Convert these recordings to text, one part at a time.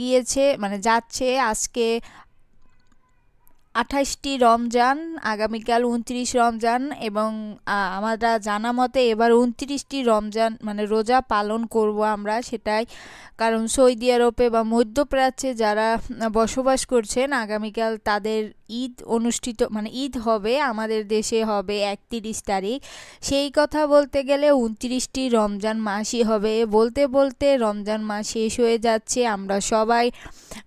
গিয়েছে মানে যাচ্ছে আজকে আঠাশটি রমজান, আগামীকাল উনত্রিশ রমজান এবং আমরা জানা মতে এবার উনত্রিশটি রমজান মানে রোজা পালন করব আমরা সেটাই। কারণ সৌদি আরবে বা মধ্যপ্রাচ্যে যারা বসবাস করছেন, আগামীকাল তাদের ঈদ অনুষ্ঠিত মানে ঈদ হবে, আমাদের দেশে হবে একত্রিশ তারিখ। সেই কথা বলতে গেলে উনত্রিশটি রমজান মাসই হবে। বলতে বলতে রমজান মাস শেষ হয়ে যাচ্ছে। আমরা সবাই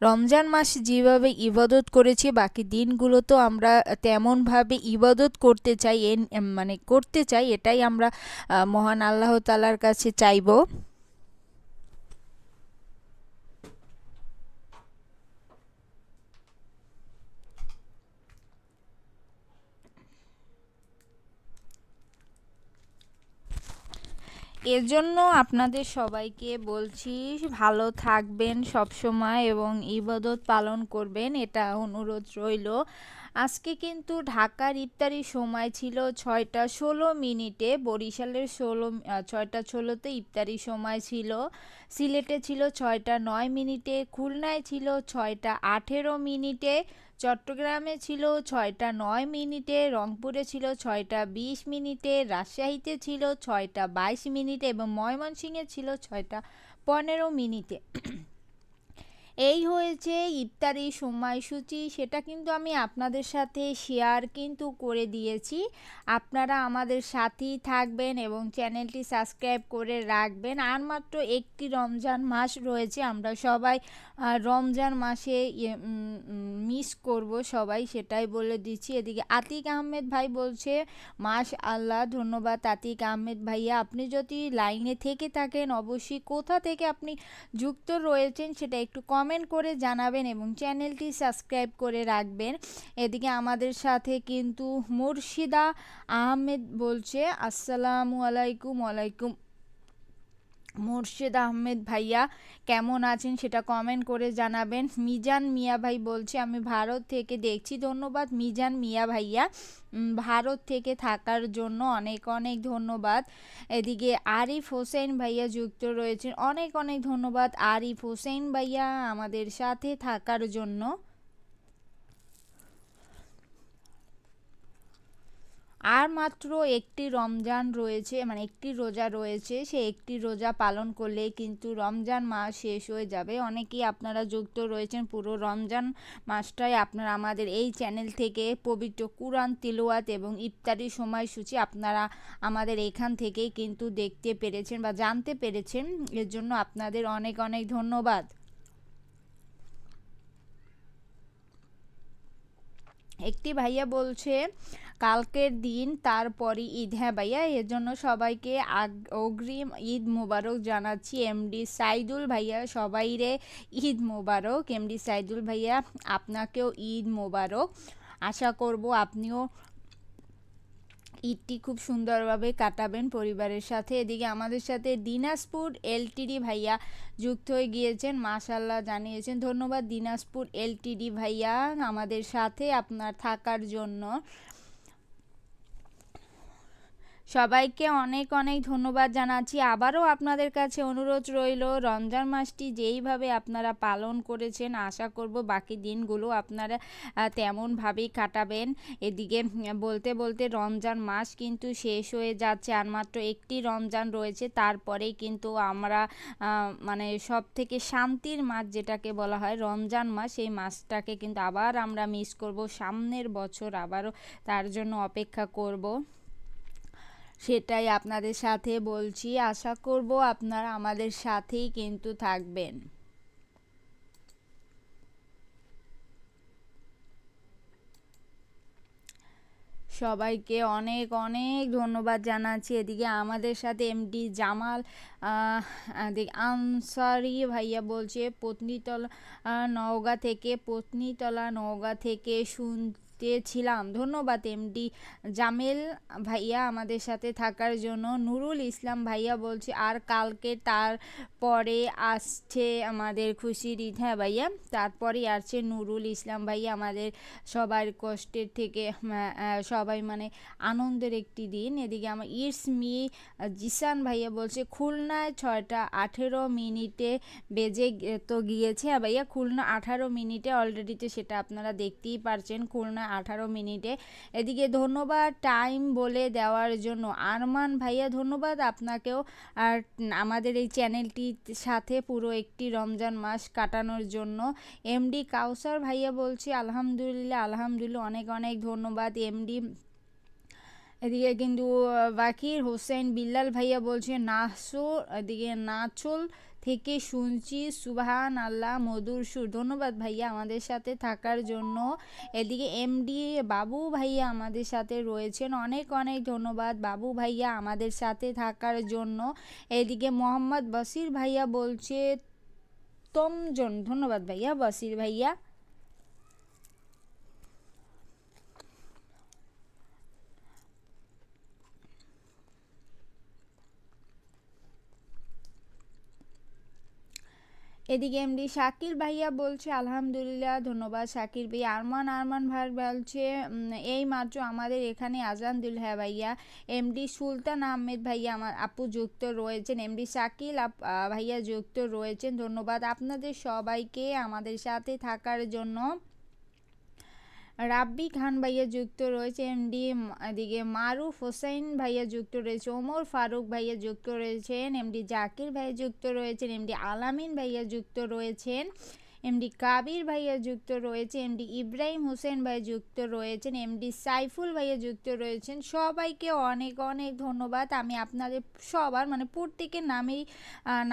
রমজান মাস যেভাবে ইবাদত করেছি, বাকি দিনগুলো তো আমরা তেমনভাবে ইবাদত করতে চাই মানে করতে চাই, এটাই আমরা মহান আল্লাহ তালার কাছে চাইব। এর জন্য আপনাদের সবাইকে বলছি, ভালো থাকবেন সবসময় এবং ইবাদত পালন করবেন, এটা অনুরোধ রইল। আজকে কিন্তু ঢাকার ইফতারির সময় ছিল ছয়টা ষোলো মিনিটে, বরিশালের ষোলো ছয়টা ষোলোতে ইফতারির সময় ছিল। সিলেটে ছিল ছয়টা নয় মিনিটে, খুলনায় ছিল ছয়টা আঠেরো মিনিটে, চট্টগ্রামে ছিল ছয়টা নয় মিনিটে, রংপুরে ছিল ছয়টা বিশ মিনিটে, রাজশাহীতে ছিল ছয়টা বাইশ মিনিটে এবং ময়মনসিংহে ছিল ছয়টা পনেরো মিনিটে। এই হয়েছে ইফতারি সময়সূচি, সেটা কিন্তু আমি আপনাদের সাথে শেয়ার কিন্তু করে দিয়েছি। আপনারা আমাদের সাথেই থাকবেন এবং চ্যানেলটি সাবস্ক্রাইব করে রাখবেন। আর মাত্র একটি রমজান মাস রয়েছে, আমরা সবাই রমজান মাসে মিস করব সবাই, সেটাই বলে দিচ্ছি। এদিকে আতিক আহমেদ ভাই বলছে মাস আল্লাহ ধন্যবাদ আতিক আহমেদ ভাইয়া। আপনি যদি লাইনে থেকে থাকেন, অবশ্যই কোথা থেকে আপনি যুক্ত রয়েছেন, সেটা একটু কম কমেন্ট করে জানাবেন এবং চ্যানেলটি সাবস্ক্রাইব করে রাখবেন। এদিকে আমাদের সাথে কিন্তু মুর্শিদা আহমেদ বলছে, আসসালামু আলাইকুম, ওয়ালাইকুম মুর্শিদ আহমেদ ভাইয়া, কেমন আছেন সেটা কমেন্ট করে জানাবেন। মিজান মিয়া ভাই বলছে, আমি ভারত থেকে দেখছি, ধন্যবাদ মিজান মিয়া ভাইয়া। ভারত থেকে থাকার জন্য অনেক অনেক ধন্যবাদ। এদিকে আরিফ হোসেন ভাইয়া যুক্ত রয়েছেন। অনেক অনেক ধন্যবাদ আরিফ হোসেন ভাইয়া আমাদের সাথে থাকার জন্য। আর মাত্র একটি রমজান রয়েছে মানে একটি রোজা রয়েছে সে একটি রোজা পালন করলে কিন্তু রমজান মাস শেষ হয়ে যাবে। অনেকেই আপনারা যুক্ত রয়েছেন, পুরো রমজান মাসটাই আপনারা আমাদের এই চ্যানেল থেকে পবিত্র কুরআন, তিলওয়াত এবং ইফতারি সময়সূচি আপনারা আমাদের এখান থেকেই কিন্তু দেখতে পেরেছেন বা জানতে পেরেছেন। এর জন্য আপনাদের অনেক অনেক ধন্যবাদ। একটি ভাইয়া বলছে কালকের দিন, তারপরই ঈদ। হ্যাঁ ভাইয়া এর জন্য সবাইকে অগ্রিম ঈদ মোবারক জানাচ্ছি এমডি সাইদুল ভাইয়া। সবাইরে ঈদ মোবারক। এমডি সাইদুল ভাইয়া, আপনাকেও ঈদ মোবারক। আশা করব আপনিও ঈদটি খুব সুন্দরভাবে কাটাবেন পরিবারের সাথে। এদিকে আমাদের সাথে দিনাজপুর এলটিডি ভাইয়া যুক্ত হয়ে গিয়েছেন মাশাল্লাহ জানিয়েছেন। ধন্যবাদ দিনাজপুর এলটিডি ভাইয়া আমাদের সাথে আপনার থাকার জন্য। সবাইকে অনেক অনেক ধন্যবাদ জানাচ্ছি। আবারও আপনাদের কাছে অনুরোধ রইল, রমজান মাসটি যেইভাবে আপনারা পালন করেছেন, আশা করব বাকি দিনগুলো আপনারা তেমনভাবেই কাটাবেন। এদিকে বলতে বলতে রমজান মাস কিন্তু শেষ হয়ে যাচ্ছে, আর মাত্র একটি রমজান রয়েছে। তারপরেই কিন্তু আমরা মানে সব থেকে শান্তির মাস যেটাকে বলা হয় রমজান মাস এই মাসটাকে কিন্তু আবার আমরা মিস করব। সামনের বছর আবারও তার জন্য অপেক্ষা করব। সেটাই আপনাদের সাথে বলছি। আশা করব আপনারা আমাদের সাথেই কিন্তু থাকবেন। সবাইকে অনেক অনেক ধন্যবাদ জানাচ্ছি। এদিকে আমাদের সাথে এমডি জামাল আনসারি ভাইয়া বলছে, পত্নীতলা নওগাঁ থেকে, পত্নীতলা, নওগাঁ থেকে শুন ছিলাম ধন্যবাদ এমডি জামেল ভাইয়া আমাদের সাথে থাকার জন্য। নুরুল ইসলাম ভাইয়া বলছে আর কালকে তার পরে আসছে আমাদের খুশির ঈদ। হ্যাঁ ভাইয়া তারপরে আসছে নুরুল ইসলাম ভাইয়া আমাদের সবার কষ্টের থেকে আহ, সবাই মানে আনন্দের একটি দিন। এদিকে আমার ইটস মি জিসান ভাইয়া বলছে খুলনায় ছয়টা আঠেরো মিনিটে বেজে তো গিয়েছে। হ্যাঁ ভাইয়া খুলনা আঠারো মিনিটে অলরেডিতে সেটা আপনারা দেখতেই পারছেন। খুলনা আঠারো মিনিটে। এদিকে ধন্যবাদ টাইম বলে দেওয়ার জন্য। আরমান ভাইয়া, ধন্যবাদ আপনাকেও। আর আমাদের এই চ্যানেলটির সাথে পুরো একটি রমজান মাস কাটানোর জন্য। এমডি কাউসার ভাইয়া বলছে, আলহামদুলিল্লাহ আলহামদুলিল্লাহ। অনেক অনেক ধন্যবাদ এমডি। এদিকে কিন্তু বাকির হোসেন বিল্লাল ভাইয়া বলছে নাসুর এদিকে, নাচল। থেকে শুনছি। সুবাহান আল্লাহ মধুর সুর। ধন্যবাদ ভাইয়া আমাদের সাথে থাকার জন্য। এদিকে এমডি বাবু ভাইয়া আমাদের সাথে রয়েছেন। অনেক অনেক ধন্যবাদ বাবু ভাইয়া আমাদের সাথে থাকার জন্য। এদিকে মোহাম্মদ বসির ভাইয়া বলছে, তমজন। ধন্যবাদ ভাইয়া বসির ভাইয়া। এদিকে এমডি শাকির ভাইয়া বলছে, আলহামদুলিল্লাহ, ধন্যবাদ শাকির ভাই। আরমান আরমান ভাই বলছে এই মাত্র আমাদের এখানে আজান দুলহা হ্যাঁ ভাইয়া। এমডি সুলতান আহমেদ ভাইয়া, আমার আপু যুক্ত রয়েছেন। এমডি শাকিল ভাইয়া যুক্ত রয়েছেন। ধন্যবাদ আপনাদের সবাইকে আমাদের সাথে থাকার জন্য। রাব্বি খান ভাইয়া যুক্ত রয়েছে এমডি এদিকে মারুফ হোসেন ভাইয়া যুক্ত রয়েছে, ওমর ফারুক ভাইয়া যুক্ত রয়েছেন এমডি জাকির ভাইয়া যুক্ত রয়েছেন এমডি আলামিন ভাইয়া যুক্ত রয়েছেন। এমডি কাবির ভাইয়া যুক্ত রয়েছে এমডি ইব্রাহিম হোসেন ভাইয়া যুক্ত রয়েছেন এমডি সাইফুল ভাইয়া যুক্ত রয়েছেন। সবাইকে অনেক অনেক ধন্যবাদ। আমি আপনাদের সবার মানে প্রত্যেকের নামেই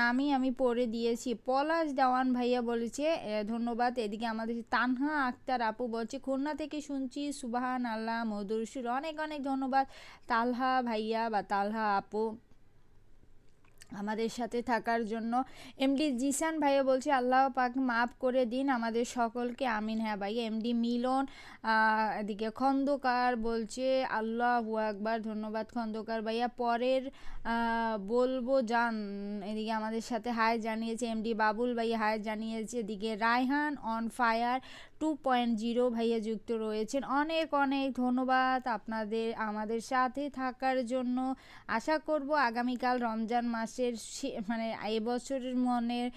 নামই আমি পড়ে দিয়েছি। পলাশ দেওয়ান ভাইয়া বলেছে ধন্যবাদ। এদিকে আমাদের তানহা আক্তার আপু বলছে, খুলনা থেকে শুনছি সুবাহান আল্লাহ মধুর সুর। অনেক অনেক ধন্যবাদ। তালহা ভাইয়া বা তালহা আপু। আমাদের সাথে থাকার জন্য। এমডি জিসান ভাইয়া বলছে, আল্লাহ পাক মাফ করে দিন আমাদের সকলকে, আমিন। হ্যাঁ ভাই, এমডি মিলন এদিকে খন্দকার বলছে, আল্লাহ একবার ধন্যবাদ খন্দকার ভাইয়া। পরের বলব জান, এদিকে আমাদের সাথে হায় জানিয়েছে, এমডি বাবুল ভাইয়া হাই জানিয়েছে। এদিকে Raihan on fire two point zero ভাইয়া যুক্ত রয়েছেন। অনেক অনেক ধন্যবাদ আপনাদের, আমাদের সাথে থাকার জন্য। আশা করব আগামীকাল রমজান মাসের মানে এবছরের মনের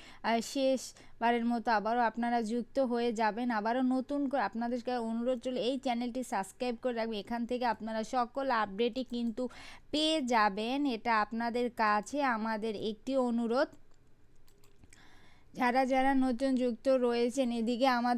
শেষ বারের মতো আবারও আপনারা যুক্ত হয়ে যাবেন। আবারও নতুন করে আপনাদেরকে অনুরোধ চলে এই চ্যানেলটি সাবস্ক্রাইব করে রাখবেন। এখান থেকে আপনারা সকল আপডেটই কিন্তু পেয়ে যাবেন। এটা আপনাদের কাছে আমাদের একটি অনুরোধ। যারা যারা নতুন যুক্ত রয়েছেন, এদিকে আমাদের